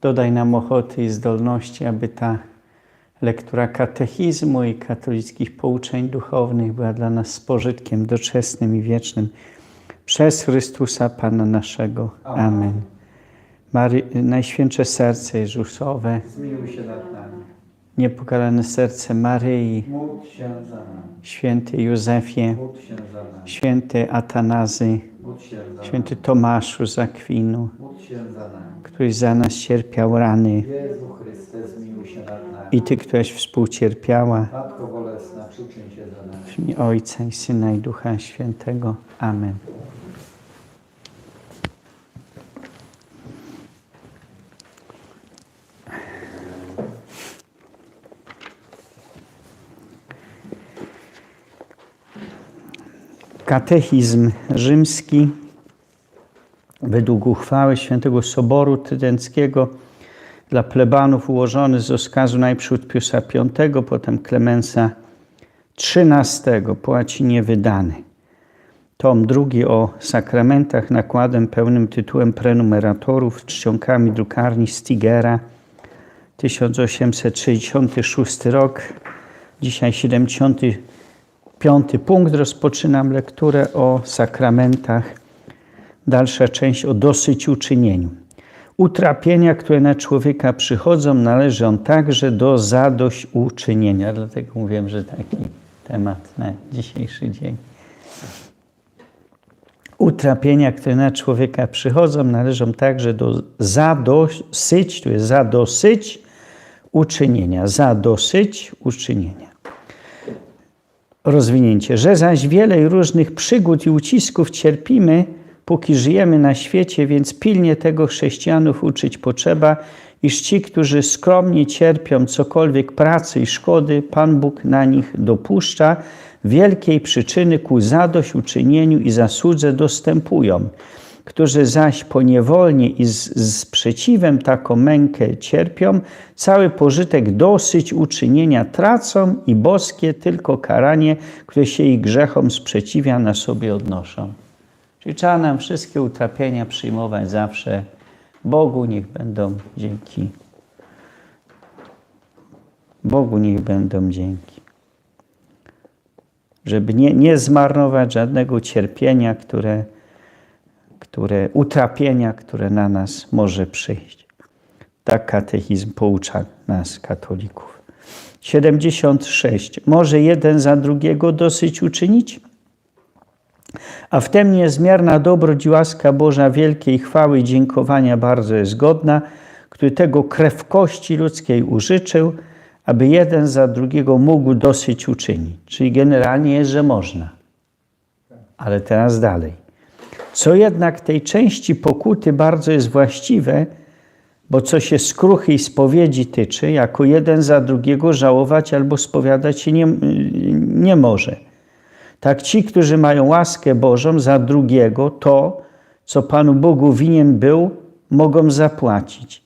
Dodaj nam ochoty i zdolności, aby ta lektura katechizmu i katolickich pouczeń duchownych była dla nas z pożytkiem doczesnym i wiecznym. Przez Chrystusa Pana naszego. Amen. Mary, Najświętsze Serce Jezusowe, Zmiłuj się nad nami. niepokalane serce Maryi, święty Józefie, święty Atanazy, święty Tomaszu z Akwinu, któryś za nas cierpiał rany i Ty, któraś współcierpiała, Matko Bolesna, przyczyń się za nami. w imię Ojca i Syna i Ducha Świętego. Amen. Katechizm rzymski według uchwały Świętego Soboru Trydenckiego dla plebanów ułożony z rozkazu najpierw Piusa V, potem Klemensa XIII po łacinie wydany. Tom drugi o sakramentach nakładem pełnym tytułem prenumeratorów czcionkami drukarni Stigera 1866 rok. Dzisiaj 75 punkt. Rozpoczynam lekturę o sakramentach. Dalsza część o dosyć uczynieniu. Utrapienia, które na człowieka przychodzą, należy on także do zadośćuczynienia. Dlatego mówiłem, że taki temat na dzisiejszy dzień. Utrapienia, które na człowieka przychodzą, należą także do zadosyć, tu jest zadosyć uczynienia. Zadosyć uczynienia. Rozwinięcie. Że zaś wiele różnych przygód i ucisków cierpimy, póki żyjemy na świecie, więc pilnie tego chrześcijanów uczyć potrzeba, iż ci, którzy skromnie cierpią cokolwiek pracy i szkody, Pan Bóg na nich dopuszcza, wielkiej przyczyny ku zadośćuczynieniu i zasłudze dostępują. Którzy zaś poniewolnie i z sprzeciwem taką mękę cierpią, cały pożytek dosyć uczynienia tracą i boskie tylko karanie, które się ich grzechom sprzeciwia, na sobie odnoszą. Czyli trzeba nam wszystkie utrapienia przyjmować zawsze. Bogu niech będą dzięki. Bogu niech będą dzięki. Żeby nie, nie zmarnować żadnego cierpienia, które, które, utrapienia, które na nas może przyjść. Tak katechizm poucza nas, katolików. 76. Może jeden za drugiego dosyć uczynić? A wtem niezmierna dobroć i łaska Boża wielkiej chwały i dziękowania bardzo jest godna, który tego krew kości ludzkiej użyczył, aby jeden za drugiego mógł dosyć uczynić. Czyli generalnie jest, że można. Ale teraz dalej. Co jednak tej części pokuty bardzo jest właściwe, bo co się skruchy i spowiedzi tyczy, jako jeden za drugiego żałować albo spowiadać się nie, nie może. Tak ci, którzy mają łaskę Bożą za drugiego, to, co Panu Bogu winien był, mogą zapłacić.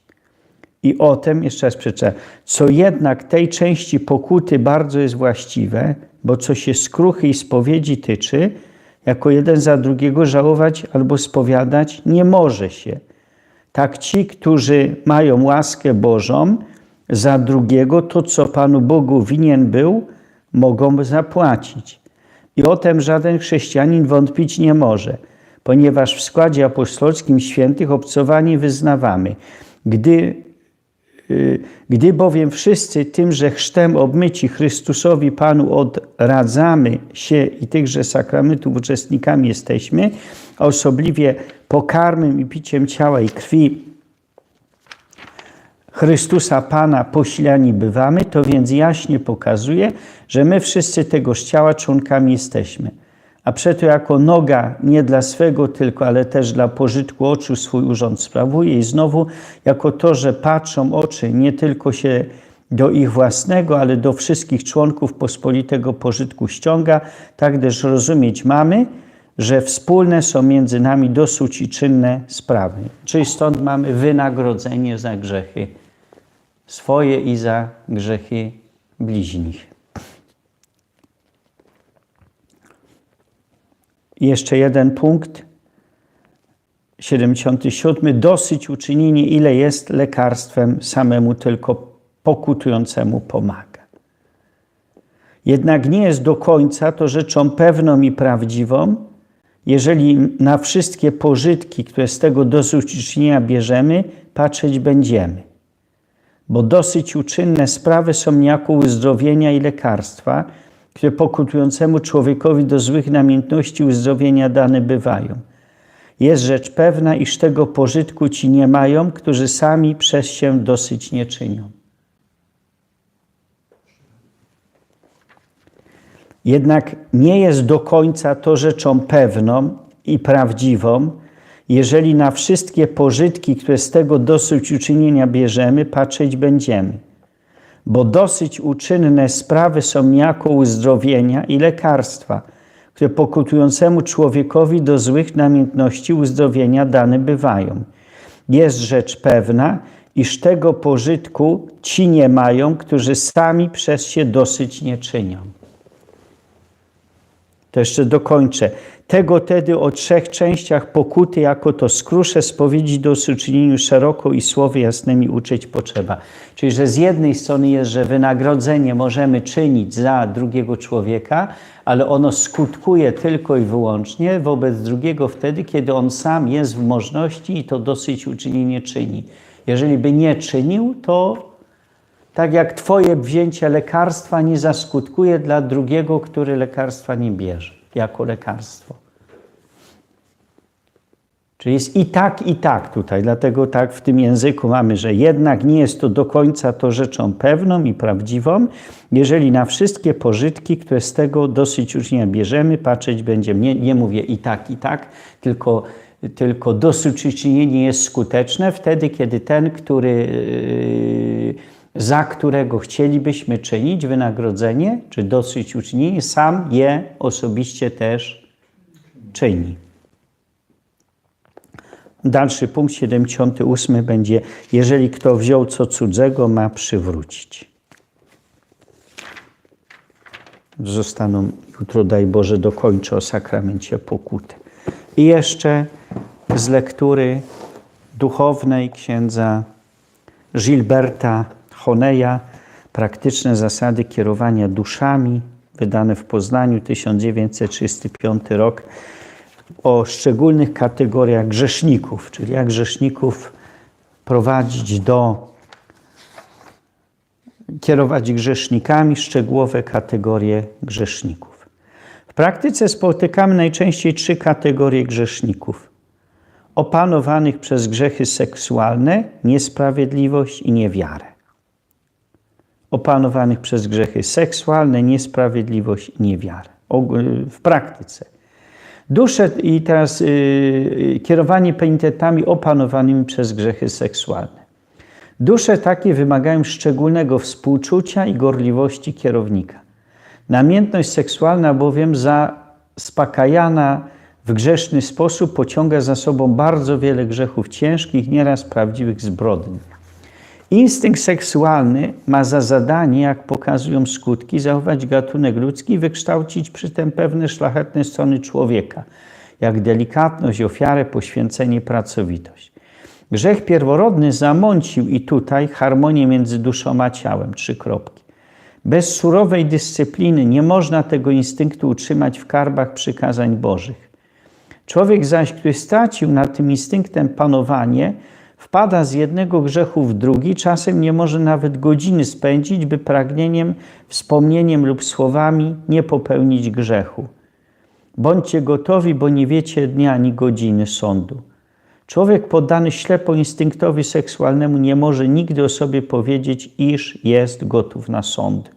I o tym, jeszcze raz przeczytam, co jednak tej części pokuty bardzo jest właściwe, bo co się skruchy i spowiedzi tyczy, jako jeden za drugiego żałować albo spowiadać nie może się. Tak ci, którzy mają łaskę Bożą za drugiego, to co Panu Bogu winien był, mogą zapłacić. I o tym żaden chrześcijanin wątpić nie może, ponieważ w składzie apostolskim świętych obcowanie wyznawamy. Gdy, gdy bowiem wszyscy tymże chrztem obmyci Chrystusowi Panu odradzamy się i tychże sakramentów uczestnikami jesteśmy, osobliwie pokarmem i piciem ciała i krwi Chrystusa Pana posilani bywamy, to więc jaśnie pokazuje, że my wszyscy tegoż ciała członkami jesteśmy. A przeto jako noga nie dla swego tylko, ale też dla pożytku oczu swój urząd sprawuje i znowu jako to, że patrzą oczy nie tylko się do ich własnego, ale do wszystkich członków pospolitego pożytku ściąga, tak też rozumieć mamy, że wspólne są między nami dosyć czynne sprawy. Czyli stąd mamy wynagrodzenie za grzechy swoje i za grzechy bliźnich. I jeszcze jeden punkt. 77. Dosyć uczynienie, ile jest lekarstwem samemu tylko pokutującemu pomaga. Jednak nie jest do końca to rzeczą pewną i prawdziwą, jeżeli na wszystkie pożytki, które z tego dosyć uczynienia bierzemy, patrzeć będziemy. Bo dosyć uczynne sprawy są niejako uzdrowienia i lekarstwa, które pokutującemu człowiekowi do złych namiętności uzdrowienia dane bywają. Jest rzecz pewna, iż tego pożytku ci nie mają, którzy sami przez się dosyć nie czynią. Jednak nie jest do końca to rzeczą pewną i prawdziwą, jeżeli na wszystkie pożytki, które z tego dosyć uczynienia bierzemy, patrzeć będziemy. Bo dosyć uczynne sprawy są niejako uzdrowienia i lekarstwa, które pokutującemu człowiekowi do złych namiętności uzdrowienia dane bywają. Jest rzecz pewna, iż tego pożytku ci nie mają, którzy sami przez się dosyć nie czynią. To jeszcze dokończę. Tego tedy o trzech częściach pokuty, jako to skrusze spowiedzi do uczynieniu szeroko i słowy jasnymi uczyć potrzeba. Czyli, że z jednej strony jest, że wynagrodzenie możemy czynić za drugiego człowieka, ale ono skutkuje tylko i wyłącznie wobec drugiego wtedy, kiedy on sam jest w możności i to dosyć uczynienie czyni. Jeżeli by nie czynił, to tak jak Twoje wzięcie lekarstwa nie zaskutkuje dla drugiego, który lekarstwa nie bierze jako lekarstwo. Czyli jest i tak, i tak tutaj. Dlatego tak w tym języku mamy, że jednak nie jest to do końca to rzeczą pewną i prawdziwą, jeżeli na wszystkie pożytki, które z tego dosyć ucznia bierzemy, patrzeć będziemy. Nie, nie mówię i tak, i tak, tylko, tylko dosyć uczynienie jest skuteczne wtedy, kiedy ten, który yy, za którego chcielibyśmy czynić wynagrodzenie, czy dosyć uczynienie, sam je osobiście też czyni. Dalszy punkt 78 będzie, jeżeli kto wziął co cudzego, ma przywrócić. Zostaną, jutro daj Boże dokończę o sakramencie pokuty. I jeszcze z lektury duchownej księdza Gilberta Honeja Praktyczne zasady kierowania duszami, wydane w Poznaniu 1935 rok, o szczególnych kategoriach grzeszników, czyli jak grzeszników prowadzić do, kierować grzesznikami, szczegółowe kategorie grzeszników. W praktyce spotykamy najczęściej trzy kategorie grzeszników. Opanowanych przez grzechy seksualne, niesprawiedliwość i niewiarę opanowanych przez grzechy seksualne, niesprawiedliwość i niewiarę. W praktyce. Dusze i teraz yy, kierowanie penitentami opanowanymi przez grzechy seksualne. Dusze takie wymagają szczególnego współczucia i gorliwości kierownika. Namiętność seksualna bowiem zaspokajana w grzeszny sposób pociąga za sobą bardzo wiele grzechów ciężkich, nieraz prawdziwych zbrodni. Instynkt seksualny ma za zadanie, jak pokazują skutki, zachować gatunek ludzki i wykształcić przy tym pewne szlachetne strony człowieka, jak delikatność, ofiarę, poświęcenie, pracowitość. Grzech pierworodny zamącił i tutaj harmonię między duszą a ciałem. Trzy kropki. Bez surowej dyscypliny nie można tego instynktu utrzymać w karbach przykazań Bożych. Człowiek zaś, który stracił nad tym instynktem panowanie, wpada z jednego grzechu w drugi, czasem nie może nawet godziny spędzić, by pragnieniem, wspomnieniem lub słowami nie popełnić grzechu. Bądźcie gotowi, bo nie wiecie dnia ani godziny sądu. Człowiek poddany ślepo instynktowi seksualnemu nie może nigdy o sobie powiedzieć, iż jest gotów na sąd.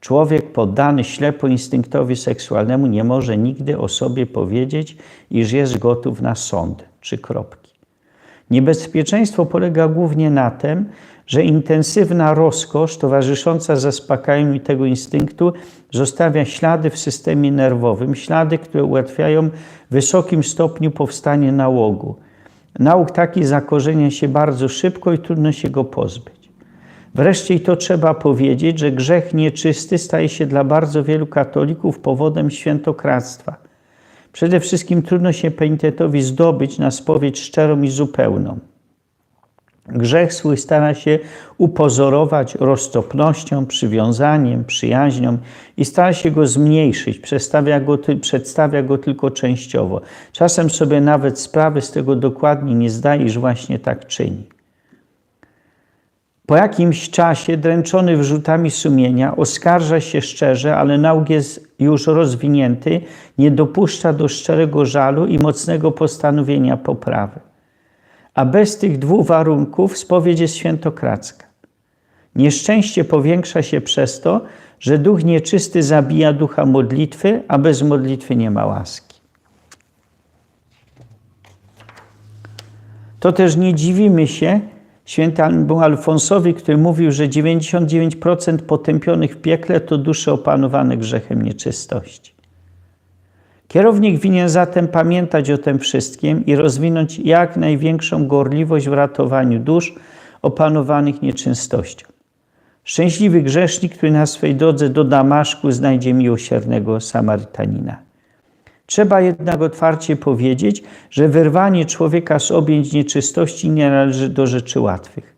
Człowiek poddany ślepo instynktowi seksualnemu nie może nigdy o sobie powiedzieć, iż jest gotów na sąd. Trzy kropki. Niebezpieczeństwo polega głównie na tym, że intensywna rozkosz towarzysząca zaspokajaniu tego instynktu zostawia ślady w systemie nerwowym, ślady, które ułatwiają w wysokim stopniu powstanie nałogu. Nauk taki zakorzenia się bardzo szybko i trudno się go pozbyć. Wreszcie i to trzeba powiedzieć, że grzech nieczysty staje się dla bardzo wielu katolików powodem świętokradztwa. Przede wszystkim trudno się penitentowi zdobyć na spowiedź szczerą i zupełną. Grzech swój stara się upozorować roztopnością, przywiązaniem, przyjaźnią i stara się go zmniejszyć, przedstawia go, przedstawia go tylko częściowo. Czasem sobie nawet sprawy z tego dokładnie nie zdaje, iż właśnie tak czyni. Po jakimś czasie, dręczony wyrzutami sumienia, oskarża się szczerze, ale nauk jest już rozwinięty, nie dopuszcza do szczerego żalu i mocnego postanowienia poprawy. A bez tych dwóch warunków spowiedź jest świętokradzka. Nieszczęście powiększa się przez to, że duch nieczysty zabija ducha modlitwy, a bez modlitwy nie ma łaski. To też nie dziwimy się świętemu Alfonsowi, który mówił, że 99% potępionych w piekle to dusze opanowane grzechem nieczystości. Kierownik winien zatem pamiętać o tym wszystkim i rozwinąć jak największą gorliwość w ratowaniu dusz opanowanych nieczystością. Szczęśliwy grzesznik, który na swej drodze do Damaszku znajdzie miłosiernego Samarytanina. Trzeba jednak otwarcie powiedzieć, że wyrwanie człowieka z objęć nieczystości nie należy do rzeczy łatwych.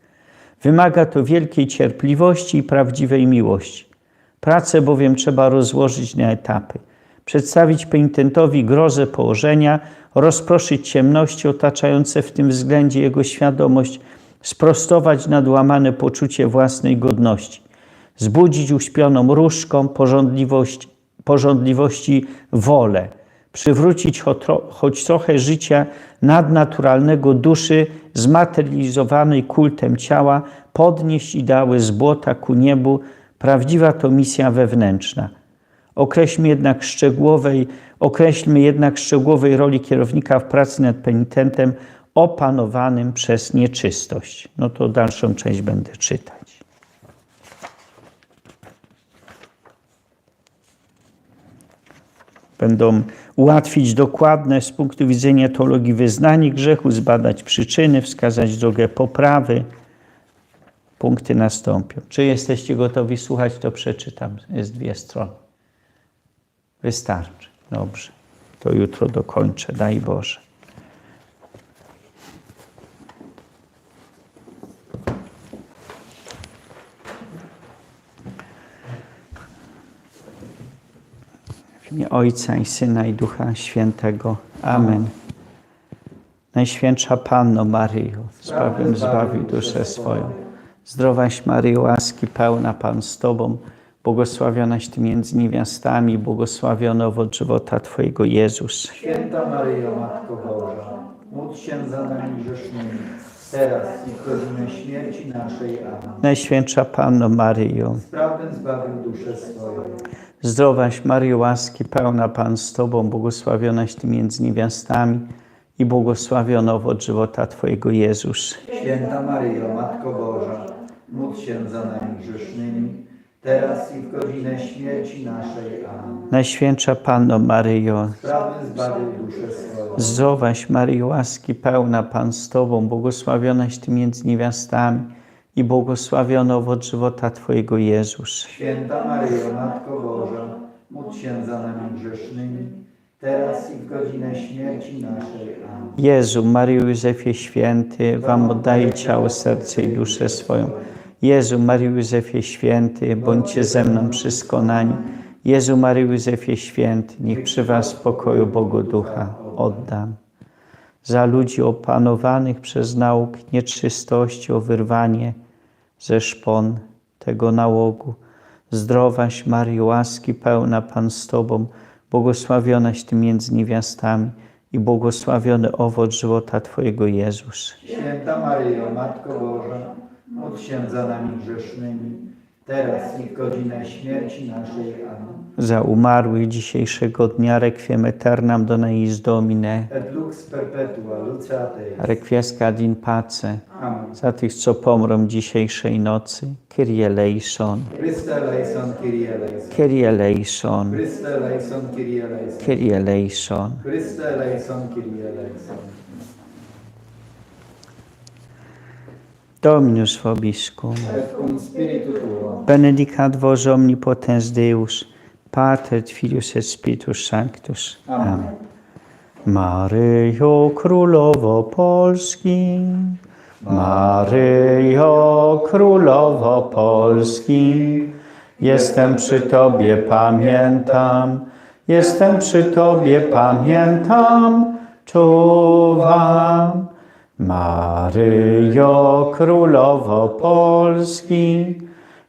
Wymaga to wielkiej cierpliwości i prawdziwej miłości. Pracę bowiem trzeba rozłożyć na etapy. Przedstawić penitentowi grozę położenia, rozproszyć ciemności otaczające w tym względzie jego świadomość, sprostować nadłamane poczucie własnej godności, zbudzić uśpioną różką porządliwość, porządliwości wolę, przywrócić choć trochę życia nadnaturalnego duszy zmaterializowanej kultem ciała, podnieść ideały z błota ku niebu. Prawdziwa to misja wewnętrzna. Określmy jednak szczegółowej, określmy jednak szczegółowej roli kierownika w pracy nad penitentem opanowanym przez nieczystość. No to dalszą część będę czytać. Będą ułatwić dokładne z punktu widzenia teologii wyznanie grzechu, zbadać przyczyny, wskazać drogę poprawy. Punkty nastąpią. Czy jesteście gotowi słuchać, to przeczytam. Jest dwie strony. Wystarczy. Dobrze. To jutro dokończę. Daj Boże. W imię Ojca i Syna i Ducha Świętego. Amen. Najświętsza Panno Maryjo, sprawem zbawi duszę swoją. Zdrowaś Maryjo, łaski pełna Pan z Tobą, błogosławionaś Ty między niewiastami, błogosławiony owoc żywota Twojego Jezus. Święta Maryjo, Matko Boża, módl się za nami grzesznymi, teraz i w godzinę śmierci naszej. Amen. Najświętsza Panno Maryjo, Sprawę zbawił duszę swoją. Zdrowaś Maryjo, łaski pełna Pan z Tobą, błogosławionaś Ty między niewiastami i błogosławiony owoc żywota Twojego Jezus. Święta Maryjo, Matko Boża, módl się za nami grzesznymi, teraz i w godzinę śmierci naszej. Amen. Najświętsza Panno Maryjo. Zdrowaś Maryjo, łaski pełna Pan z Tobą, błogosławionaś Ty między niewiastami i błogosławiony owoc żywota Twojego Jezus. Święta Maryjo, Matko Boża, módl się za nami grzesznymi, teraz i w godzinę śmierci naszej. Amen. Jezu, Maryjo Józefie Święty, Wam oddaję ciało, serce i duszę swoją. Jezu, Maryjo Józefie Święty, bądźcie ze mną przy skonaniu. Jezu, Maryjo Józefie Święty, niech przy Was spokoju Bogu Ducha oddam. Za ludzi opanowanych przez nauk nieczystości o wyrwanie ze szpon tego nałogu. Zdrowaś Maryjo, łaski pełna Pan z Tobą, błogosławionaś Ty między niewiastami i błogosławiony owoc żywota Twojego Jezus. Święta Maryjo, Matko Boża, módl się za nami grzesznymi, teraz i w godzinę śmierci naszej. Amen. Za umarłych dzisiejszego dnia requiem aeternam dona eis Domine, Et lux perpetua, luceate. requiescat in pace, Amen. za tych, co pomrą dzisiejszej nocy, Kyrie eleison, Chryste eleison, Kyrie eleison. Kyrie eleison, Chryste eleison, Kyrie eleison. Kyrie eleison. Chryste eleison, Kyrie eleison. Dominus vobiscum. Et cum spiritu tuo. Benedicat vos omnipotens Deus, Pater Filius et Spiritus Sanctus. Amen. Amen. Maryjo Królowo Polski, Maryjo Królowo Polski, jestem przy Tobie, pamiętam, jestem przy Tobie, pamiętam, czuwam. Maryjo Królowo Polski,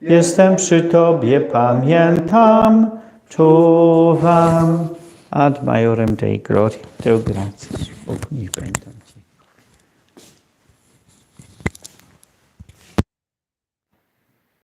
jestem przy Tobie, pamiętam, czuwam. Ad majorem Dei gloria, Deo gratias, Bóg niech będą.